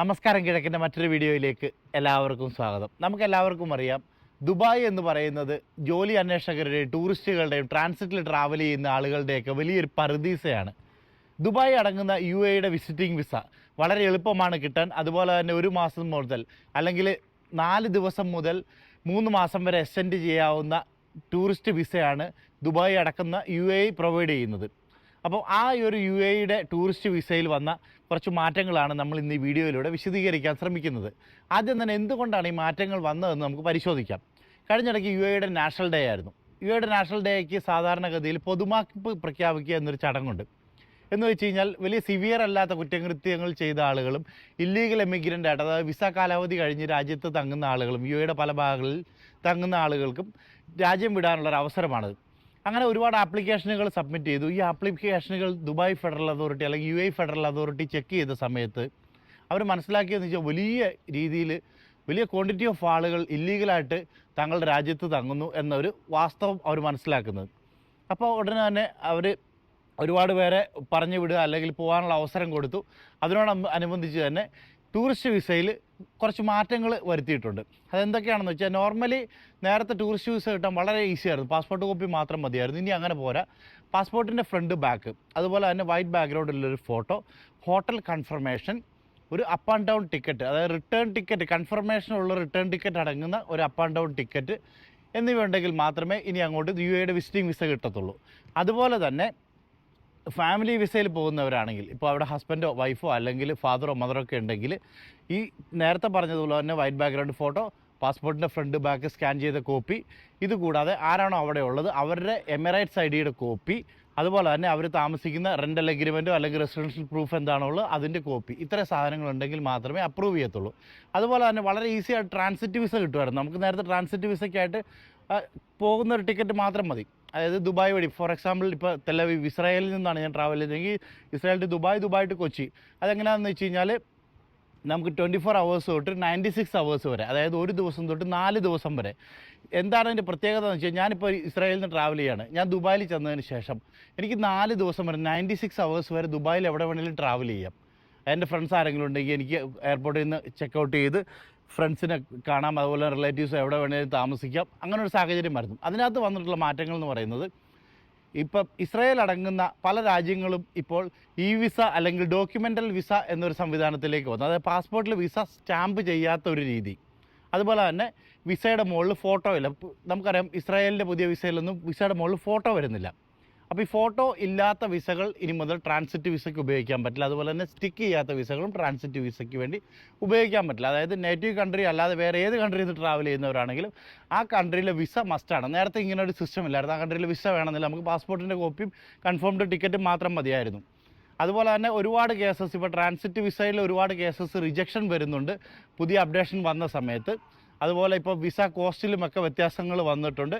നമസ്കാരം കിഴക്കിന്റെ മറ്റൊരു വീഡിയോയിലേക്ക് എല്ലാവർക്കും സ്വാഗതം. നമുക്ക് എല്ലാവർക്കും അറിയാം ദുബായ് എന്ന് പറയുന്നത് ജോലി അന്വേഷകരുടെയും ടൂറിസ്റ്റുകളുടെയും ട്രാൻസിറ്റിൽ ട്രാവൽ ചെയ്യുന്ന ആളുകളുടെയൊക്കെ വലിയൊരു പറുദീസയാണ് ദുബായ് അടങ്ങുന്ന യു എയുടെ വിസിറ്റിംഗ് വിസ വളരെ എളുപ്പമാണ് കിട്ടാൻ. അതുപോലെ തന്നെ ഒരു മാസം മുതൽ അല്ലെങ്കിൽ നാല് ദിവസം മുതൽ മൂന്ന് മാസം വരെ എക്സ്റ്റെൻഡ് ചെയ്യാവുന്ന ടൂറിസ്റ്റ് വിസയാണ് ദുബായ് അടക്കുന്ന യു എ പ്രൊവൈഡ് ചെയ്യുന്നത്. അപ്പോൾ ആ ഒരു യു എയുടെ ടൂറിസ്റ്റ് വിസയിൽ വന്ന കുറച്ച് മാറ്റങ്ങളാണ് നമ്മൾ ഇന്ന് ഈ വീഡിയോയിലൂടെ വിശദീകരിക്കാൻ ശ്രമിക്കുന്നത്. ആദ്യം തന്നെ എന്തുകൊണ്ടാണ് ഈ മാറ്റങ്ങൾ വന്നതെന്ന് നമുക്ക് പരിശോധിക്കാം. കഴിഞ്ഞിടയ്ക്ക് യു എയുടെ നാഷണൽ ഡേ ആയിരുന്നു. യു എയുടെ നാഷണൽ ഡേക്ക് സാധാരണഗതിയിൽ പൊതുമാപ്പ് പ്രഖ്യാപിക്കുക എന്നൊരു ചടങ്ങുണ്ട്. എന്ന് വെച്ച് കഴിഞ്ഞാൽ വലിയ സിവിയർ അല്ലാത്ത കുറ്റകൃത്യങ്ങൾ ചെയ്ത ആളുകളും ഇല്ലീഗൽ എമിഗ്രന്റ് ആയിട്ട് അതായത് വിസ കാലാവധി കഴിഞ്ഞ് രാജ്യത്ത് തങ്ങുന്ന ആളുകളും യു എയുടെ പല ഭാഗങ്ങളിൽ തങ്ങുന്ന ആളുകൾക്കും രാജ്യം വിടാനുള്ളൊരു അവസരമാണത്. അങ്ങനെ ഒരുപാട് ആപ്ലിക്കേഷനുകൾ സബ്മിറ്റ് ചെയ്തു. ഈ ആപ്ലിക്കേഷനുകൾ ദുബായ് ഫെഡറൽ അതോറിറ്റി അല്ലെങ്കിൽ U A federal authority check ചെയ്ത സമയത്ത് അവർ മനസ്സിലാക്കിയതെന്ന് വെച്ചാൽ വലിയ രീതിയിൽ വലിയ ക്വാണ്ടിറ്റി ഓഫ് ആളുകൾ ഇല്ലീഗലായിട്ട് തങ്ങളുടെ രാജ്യത്ത് തങ്ങുന്നു എന്നൊരു വാസ്തവം അവർ മനസ്സിലാക്കുന്നത്. അപ്പോൾ ഉടനെ തന്നെ അവർ ഒരുപാട് പേരെ പറഞ്ഞു വിടുക അല്ലെങ്കിൽ പോകാനുള്ള അവസരം കൊടുത്തു. അതിനോട് അനുബന്ധിച്ച് തന്നെ ടൂറിസ്റ്റ് വിസയിൽ കുറച്ച് മാറ്റങ്ങൾ വരുത്തിയിട്ടുണ്ട്. അതെന്തൊക്കെയാണെന്ന് വെച്ചാൽ നോർമലി നേരത്തെ ടൂറിസ്റ്റ് വിസ കിട്ടാൻ വളരെ ഈസി ആയിരുന്നു. പാസ്പോർട്ട് കോപ്പി മാത്രം മതിയായിരുന്നു. ഇനി അങ്ങനെ പോരാ. പാസ്പോർട്ടിന്റെ ഫ്രണ്ട് ബാക്ക് അതുപോലെ തന്നെ വൈറ്റ് ബാക്ക്ഗ്രൗണ്ടിലൊരു ഫോട്ടോ ഹോട്ടൽ കൺഫർമേഷൻ ഒരു അപ്പ് ആൻഡ് ഡൗൺ ടിക്കറ്റ് അതായത് റിട്ടേൺ ടിക്കറ്റ് കൺഫർമേഷൻ ഉള്ള റിട്ടേൺ ടിക്കറ്റ് അടങ്ങുന്ന ഒരു അപ്പ് ആൻഡ് ഡൗൺ ടിക്കറ്റ് എന്നിവ ഉണ്ടെങ്കിൽ മാത്രമേ ഇനി അങ്ങോട്ട് യു എയുടെ വിസിറ്റിംഗ് വിസ കിട്ടത്തുള്ളൂ. അതുപോലെ തന്നെ ഫാമിലി വിസയിൽ പോകുന്നവരാണെങ്കിൽ ഇപ്പോൾ അവിടെ ഹസ്ബൻഡോ വൈഫോ അല്ലെങ്കിൽ ഫാദറോ മദറോ ഒക്കെ ഉണ്ടെങ്കിൽ ഈ നേരത്തെ പറഞ്ഞതുപോലെ തന്നെ വൈറ്റ് ബാക്ക്ഗ്രൗണ്ട് ഫോട്ടോ പാസ്പോർട്ടിന്റെ ഫ്രണ്ട് ബാക്ക് സ്കാൻ ചെയ്ത കോപ്പി ഇതുകൂടാതെ ആരാണോ അവിടെ ഉള്ളത് അവരുടെ എമിറേറ്റ്സ് ഐ ഡിയുടെ കോപ്പി അതുപോലെ തന്നെ അവർ താമസിക്കുന്ന റെന്റൽ അഗ്രിമെന്റോ അല്ലെങ്കിൽ റെസിഡൻഷ്യൽ പ്രൂഫ് എന്താണോ ഉള്ളത് അതിന്റെ കോപ്പി ഇത്ര സാധനങ്ങൾ ഉണ്ടെങ്കിൽ മാത്രമേ അപ്രൂവ് ചെയ്യത്തുള്ളൂ. അതുപോലെ തന്നെ വളരെ ഈസി ആയിട്ട് ട്രാൻസിറ്റ് വിസ കിട്ടുമായിരുന്നു. നമുക്ക് നേരത്തെ ട്രാൻസിറ്റ് വിസയ്ക്കായിട്ട് പോകുന്ന ഒരു ടിക്കറ്റ് മാത്രം മതി. അതായത് ദുബായ് വഴി. ഫോർ എക്സാമ്പിൾ ഇപ്പോൾ തെലവീവ് ഇസ്രായേലിൽ നിന്നാണ് ഞാൻ travel ചെയ്തതെങ്കിൽ Israel to Dubai Dubai to Kochi. അതെങ്ങനെയാണെന്ന് വെച്ച് കഴിഞ്ഞാൽ നമുക്ക് ട്വന്റി ഫോർ അവേഴ്സ് തൊട്ട് നയന്റി സിക്സ് അവേഴ്സ് വരെ അതായത് ഒരു ദിവസം തൊട്ട് നാല് ദിവസം വരെ. എന്താണ് അതിന്റെ പ്രത്യേകത എന്ന് വെച്ചാൽ ഞാനിപ്പോൾ ഇസ്രായേലിൽ നിന്ന് ട്രാവൽ ചെയ്യാണ്. ഞാൻ ദുബായിൽ ചെന്നതിന് ശേഷം എനിക്ക് നാല് ദിവസം വരെ നയന്റി സിക്സ് അവേഴ്സ് വരെ ദുബായിൽ എവിടെ വേണമെങ്കിലും ട്രാവൽ ചെയ്യാം. എന്റെ ഫ്രണ്ട്സ് ആരെങ്കിലും ഉണ്ടെങ്കിൽ എനിക്ക് എയർപോർട്ടിൽ നിന്ന് ചെക്കൗട്ട് ചെയ്ത് ഫ്രണ്ട്സിനെ കാണാം അതുപോലെ റിലേറ്റീവ്സ് എവിടെ വേണമെങ്കിലും താമസിക്കാം. അങ്ങനെ ഒരു സാഹചര്യം വരുന്നു. അതിനകത്ത് വന്നിട്ടുള്ള മാറ്റങ്ങൾ എന്ന് പറയുന്നത് ഇപ്പം ഇസ്രായേൽ അടങ്ങുന്ന പല രാജ്യങ്ങളും ഇപ്പോൾ ഇ വിസ അല്ലെങ്കിൽ ഡോക്യുമെന്റൽ വിസ എന്നൊരു സംവിധാനത്തിലേക്ക് വന്നു. അതായത് പാസ്പോർട്ടിൽ വിസ സ്റ്റാമ്പ് ചെയ്യാത്ത ഒരു രീതി. അതുപോലെ തന്നെ വിസയുടെ മുകളിൽ ഫോട്ടോ ഇല്ല. നമുക്കറിയാം ഇസ്രായേലിന്റെ പുതിയ വിസയിലൊന്നും വിസയുടെ മുകളിൽ ഫോട്ടോ വരുന്നില്ല. അപ്പോൾ ഈ ഫോട്ടോ ഇല്ലാത്ത വിസകൾ ഇനി മുതൽ ട്രാൻസിറ്റ് വിസയ്ക്ക് ഉപയോഗിക്കാൻ പറ്റില്ല. അതുപോലെ തന്നെ സ്റ്റിക്ക് ചെയ്യാത്ത വിസകളും ട്രാൻസിറ്റ് വിസയ്ക്ക് വേണ്ടി ഉപയോഗിക്കാൻ പറ്റില്ല. അതായത് നേറ്റീവ് കൺട്രി അല്ലാതെ വേറെ ഏത് കൺട്രിയിൽ നിന്ന് ട്രാവൽ ചെയ്യുന്നവരാണെങ്കിലും ആ കൺട്രിയിലെ വിസ മസ്റ്റാണ് നേരത്തെ ഇങ്ങനെ ഒരു സിസ്റ്റം ഇല്ലായിരുന്നു. ആ കൺട്രിയിലെ വിസ വേണമെന്നില്ല. നമുക്ക് പാസ്പോർട്ടിന്റെ കോപ്പിയും കൺഫേംഡ് ടിക്കറ്റും മാത്രം മതിയായിരുന്നു. അതുപോലെ തന്നെ ഒരുപാട് കേസസ് ഇപ്പോൾ ട്രാൻസിറ്റ് വിസയിൽ ഒരുപാട് കേസസ് റിജക്ഷൻ വരുന്നുണ്ട്. പുതിയ അപ്ഡേഷൻ വന്ന സമയത്ത്. അതുപോലെ ഇപ്പോൾ വിസ കോസ്റ്റിലുമൊക്കെ വ്യത്യാസങ്ങൾ വന്നിട്ടുണ്ട്.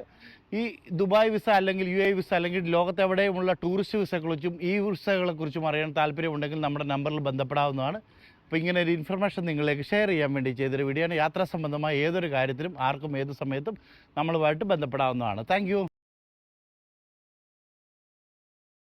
ഈ ദുബായ് വിസ അല്ലെങ്കിൽ യു എ വിസ അല്ലെങ്കിൽ ലോകത്തെവിടെയുമുള്ള ടൂറിസ്റ്റ് വിസകളെക്കുറിച്ചും ഈ വിസകളെക്കുറിച്ചും അറിയാൻ താല്പര്യമുണ്ടെങ്കിൽ നമ്മുടെ നമ്പറിൽ ബന്ധപ്പെടാവുന്നതാണ്. അപ്പോൾ ഇങ്ങനെ ഒരു ഇൻഫർമേഷൻ നിങ്ങളിലേക്ക് ഷെയർ ചെയ്യാൻ വേണ്ടി ചെയ്തൊരു വീഡിയോ ആണ്. യാത്രാ സംബന്ധമായ ഏതൊരു കാര്യത്തിലും ആർക്കും ഏത് സമയത്തും നമ്മളുമായിട്ട് ബന്ധപ്പെടാവുന്നതാണ്. താങ്ക്